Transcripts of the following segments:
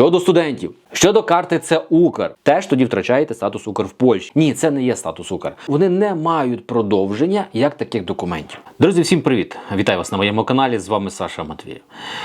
Щодо студентів, щодо карти це Укр, теж тоді втрачаєте статус Укр в Польщі. Ні, це не є статус Укр. Вони не мають продовження як таких документів. Друзі, всім привіт! Вітаю вас на моєму каналі. З вами Саша Матвієв.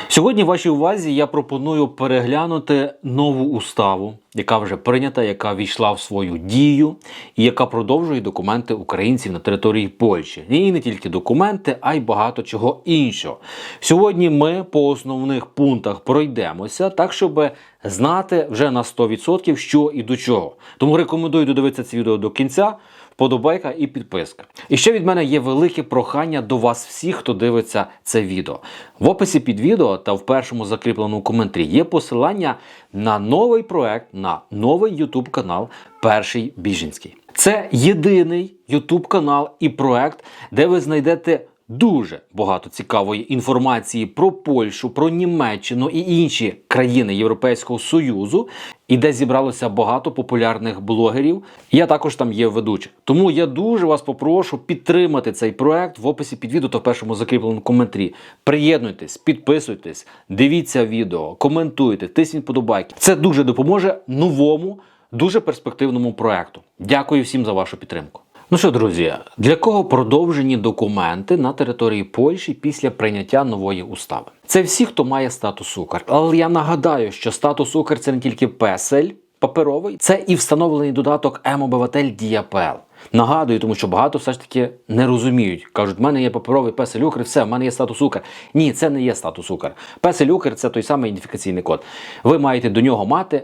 Сьогодні в вашій увазі я пропоную переглянути нову уставу, яка вже прийнята, яка війшла в свою дію і яка продовжує документи українців на території Польщі. І не тільки документи, а й багато чого іншого. Сьогодні ми по основних пунктах пройдемося, так щоб знати вже на 100% що і до чого. Тому рекомендую додивитися це відео до кінця. Вподобайка і підписка. І ще від мене є велике прохання до вас всіх, хто дивиться це відео. В описі під відео та в першому закріпленому коментарі є посилання на новий проект, на новий YouTube канал Перший Біженський. Це єдиний YouTube канал і проект, де ви знайдете дуже багато цікавої інформації про Польщу, про Німеччину і інші країни Європейського Союзу, і де зібралося багато популярних блогерів. Я також там є ведучим. Тому я дуже вас попрошу підтримати цей проект в описі під відео та в першому закріпленому коментарі. Приєднуйтесь, підписуйтесь, дивіться відео, коментуйте, тисніть подобайки. Це дуже допоможе новому, дуже перспективному проекту. Дякую всім за вашу підтримку. Ну що, друзі, для кого продовжені документи на території Польщі після прийняття нової устави? Це всі, хто має статус Укр. Але я нагадаю, що статус Укр це не тільки песель паперовий, це і встановлений додаток М-обиватель Діапел. Нагадую, тому що багато все ж таки не розуміють. Кажуть, в мене є паперовий песель Укр, все, в мене є статус Укр. Ні, це не є статус Укр. Песель Укр це той самий ідентифікаційний код. Ви маєте до нього мати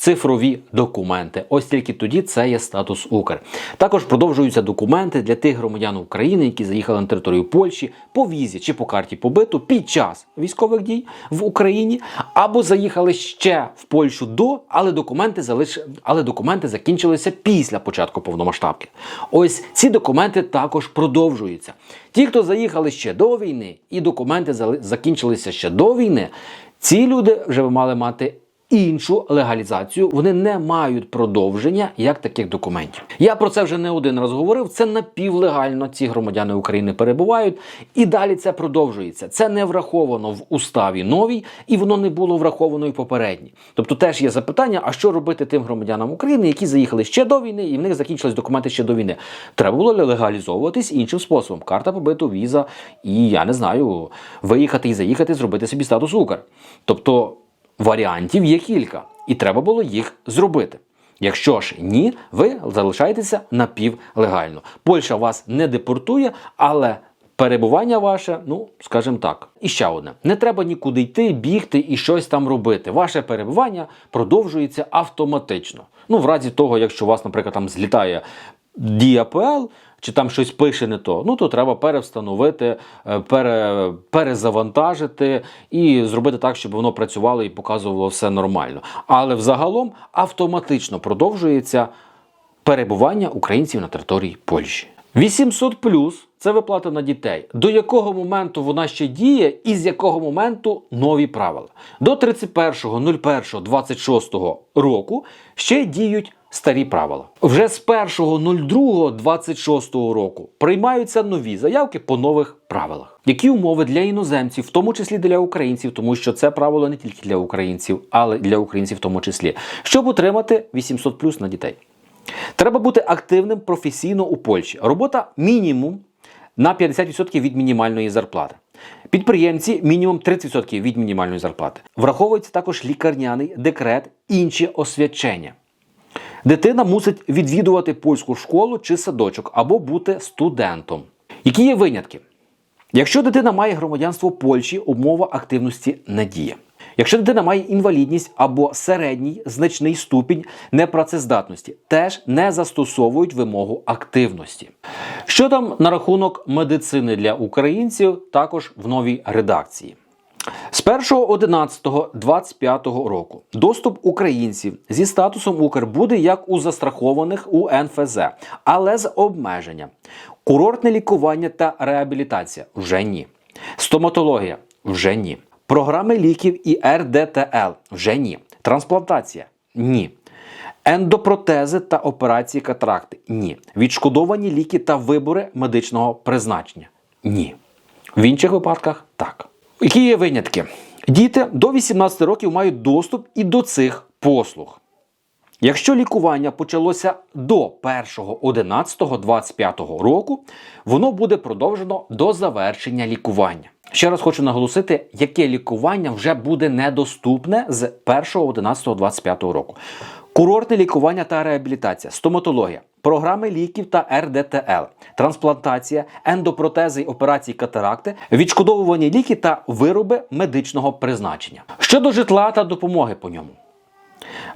цифрові документи. Ось тільки тоді це є статус Укр. Також продовжуються документи для тих громадян України, які заїхали на територію Польщі по візі чи по карті побиту під час військових дій в Україні, або заїхали ще в Польщу до, але документи залиш... але документи закінчилися після початку повномасштабки. Ось ці документи також продовжуються. Ті, хто заїхали ще до війни, і документи закінчилися ще до війни, ці люди вже мали мати іншу легалізацію, вони не мають продовження як таких документів. Я про це вже не один раз говорив. Це напівлегально ці громадяни України перебувають, і далі це продовжується. Це не враховано в уставі новій, і воно не було враховано і попередній. Тобто теж є запитання: а що робити тим громадянам України, які заїхали ще до війни, і в них закінчились документи ще до війни? Треба було легалізовуватись іншим способом: карта побиту, віза, і я не знаю, виїхати і заїхати, зробити собі статус Укр. Тобто. Варіантів є кілька, і треба було їх зробити. Якщо ж ні, ви залишаєтеся напівлегально. Польща вас не депортує, але перебування ваше, ну скажімо так. І ще одне: не треба нікуди йти, бігти і щось там робити. Ваше перебування продовжується автоматично. Ну, в разі того, якщо у вас, наприклад, там злітає діапл, чи там щось пише не то, ну то треба перевстановити, е, пере, перезавантажити і зробити так, щоб воно працювало і показувало все нормально. Але взагалом автоматично продовжується перебування українців на території Польщі. 800 плюс це виплата на дітей. До якого моменту вона ще діє, і з якого моменту нові правила? До 31.01.26 року ще діють старі правила. Вже з 1.02.26 року приймаються нові заявки по нових правилах. Які умови для іноземців, в тому числі для українців, тому що це правило не тільки для українців, але й для українців в тому числі, щоб отримати 800 плюс на дітей. Треба бути активним професійно у Польщі. Робота мінімум на 50% від мінімальної зарплати. Підприємці мінімум 30% від мінімальної зарплати. Враховується також лікарняний декрет, інші освячення. Дитина мусить відвідувати польську школу чи садочок або бути студентом. Які є винятки? Якщо дитина має громадянство Польщі, умова активності не діє. Якщо дитина має інвалідність або середній значний ступінь непрацездатності, теж не застосовують вимогу активності. Що там на рахунок медицини для українців, також в новій редакції. З 1.11.25 року доступ українців зі статусом Укр буде як у застрахованих у НФЗ, але з обмеженням. Курортне лікування та реабілітація вже ні. Стоматологія вже ні. Програми ліків і РДТЛ вже ні. Трансплантація ні. Ендопротези та операції катракти ні. Відшкодовані ліки та вибори медичного призначення ні. В інших випадках так. Які є винятки? Діти до 18 років мають доступ і до цих послуг. Якщо лікування почалося до 1.11.25 року, воно буде продовжено до завершення лікування. Ще раз хочу наголосити, яке лікування вже буде недоступне з 1.11.25 року. Курортне лікування та реабілітація, стоматологія, програми ліків та РДТЛ, трансплантація, ендопротези й операції катаракти, відшкодовувані ліки та вироби медичного призначення. Щодо житла та допомоги по ньому.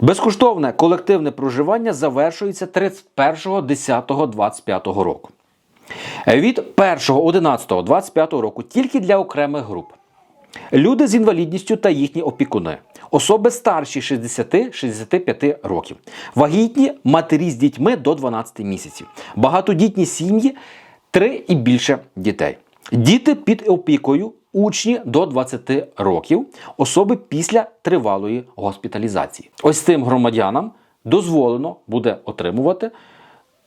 Безкоштовне колективне проживання завершується 31.10.25 року. Від 1.11.25 року тільки для окремих груп. Люди з інвалідністю та їхні опікуни, особи старші 60-65 років, вагітні матері з дітьми до 12 місяців, багатодітні сім'ї 3 і більше дітей, діти під опікою, учні до 20 років, особи після тривалої госпіталізації. Ось цим громадянам дозволено буде отримувати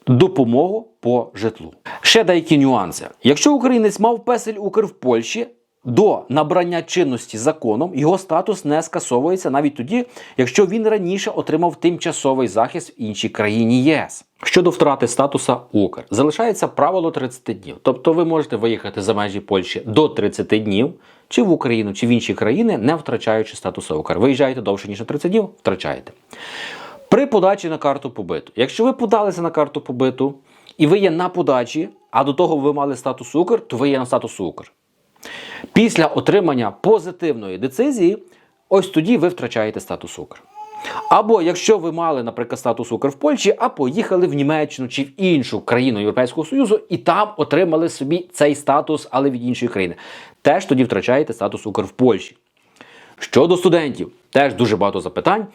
допомогу по житлу. Ще деякі нюанси. Якщо українець мав песель Укр в Польщі, до набрання чинності законом його статус не скасовується навіть тоді, якщо він раніше отримав тимчасовий захист в іншій країні ЄС. Щодо втрати статуса Укр, залишається правило 30 днів. Тобто ви можете виїхати за межі Польщі до 30 днів, чи в Україну, чи в інші країни, не втрачаючи статуса Укр. Виїжджаєте довше ніж на 30 днів, втрачаєте. При подачі на карту побиту. Якщо ви подалися на карту побиту і ви є на подачі, а до того ви мали статус Укр, то ви є на статус Укр. Після отримання позитивної децизії, ось тоді ви втрачаєте статус Укр. Або якщо ви мали, наприклад, статус Укр в Польщі, а поїхали в Німеччину чи в іншу країну Європейського Союзу і там отримали собі цей статус, але від іншої країни, теж тоді втрачаєте статус Укр в Польщі. Щодо студентів, теж дуже багато запитань.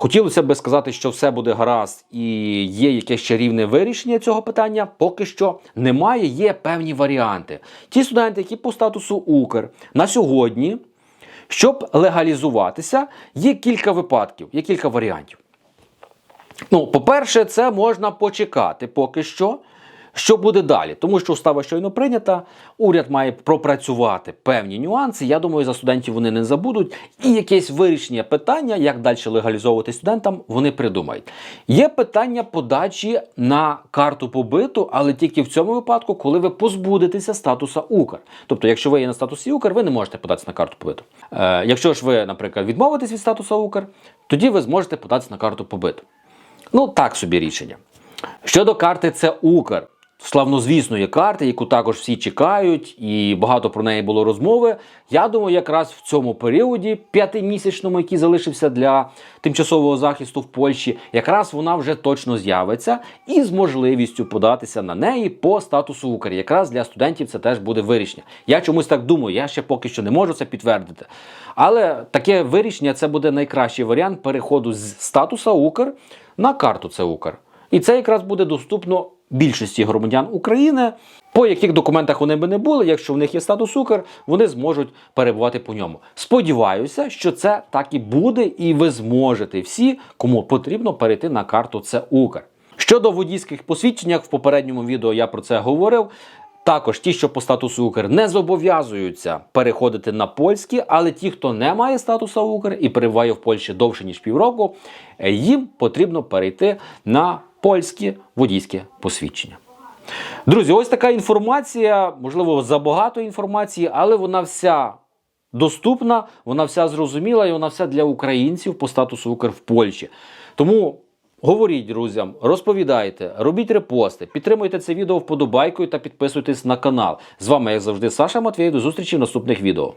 Хотілося би сказати, що все буде гаразд і є якесь чарівне вирішення цього питання. Поки що немає, є певні варіанти. Ті студенти, які по статусу Укр на сьогодні, щоб легалізуватися, є кілька випадків, є кілька варіантів. Ну, по-перше, це можна почекати поки що. Що буде далі? Тому що устава щойно прийнята, уряд має пропрацювати певні нюанси. Я думаю, за студентів вони не забудуть. І якесь вирішення питання, як далі легалізовувати студентам, вони придумають. Є питання подачі на карту побиту, але тільки в цьому випадку, коли ви позбудетеся статуса Укр. Тобто, якщо ви є на статусі Укр, ви не можете податися на карту побиту. Е, якщо ж ви, наприклад, відмовитесь від статусу Укр, тоді ви зможете податися на карту побиту. Ну, так собі рішення. Щодо карти, це Укр. Славнозвісної карти, яку також всі чекають, і багато про неї було розмови. Я думаю, якраз в цьому періоді, п'ятимісячному, який залишився для тимчасового захисту в Польщі, якраз вона вже точно з'явиться і з можливістю податися на неї по статусу Укр. Якраз для студентів це теж буде вирішення. Я чомусь так думаю, я ще поки що не можу це підтвердити. Але таке вирішення це буде найкращий варіант переходу з статуса Укр на карту це Укр. І це якраз буде доступно більшості громадян України, по яких документах вони би не були, якщо в них є статус Укр, вони зможуть перебувати по ньому. Сподіваюся, що це так і буде, і ви зможете всі, кому потрібно перейти на карту це Укр. Щодо водійських посвідченнях, в попередньому відео я про це говорив. Також ті, що по статусу Укр не зобов'язуються переходити на польські, але ті, хто не має статусу Укр і перебуває в Польщі довше ніж півроку, їм потрібно перейти на польське водійське посвідчення. Друзі, ось така інформація, можливо, забагато інформації, але вона вся доступна, вона вся зрозуміла і вона вся для українців по статусу Укр в Польщі. Тому говоріть друзям, розповідайте, робіть репости, підтримуйте це відео вподобайкою та підписуйтесь на канал. З вами, як завжди, Саша Матвєєв. До зустрічі в наступних відео.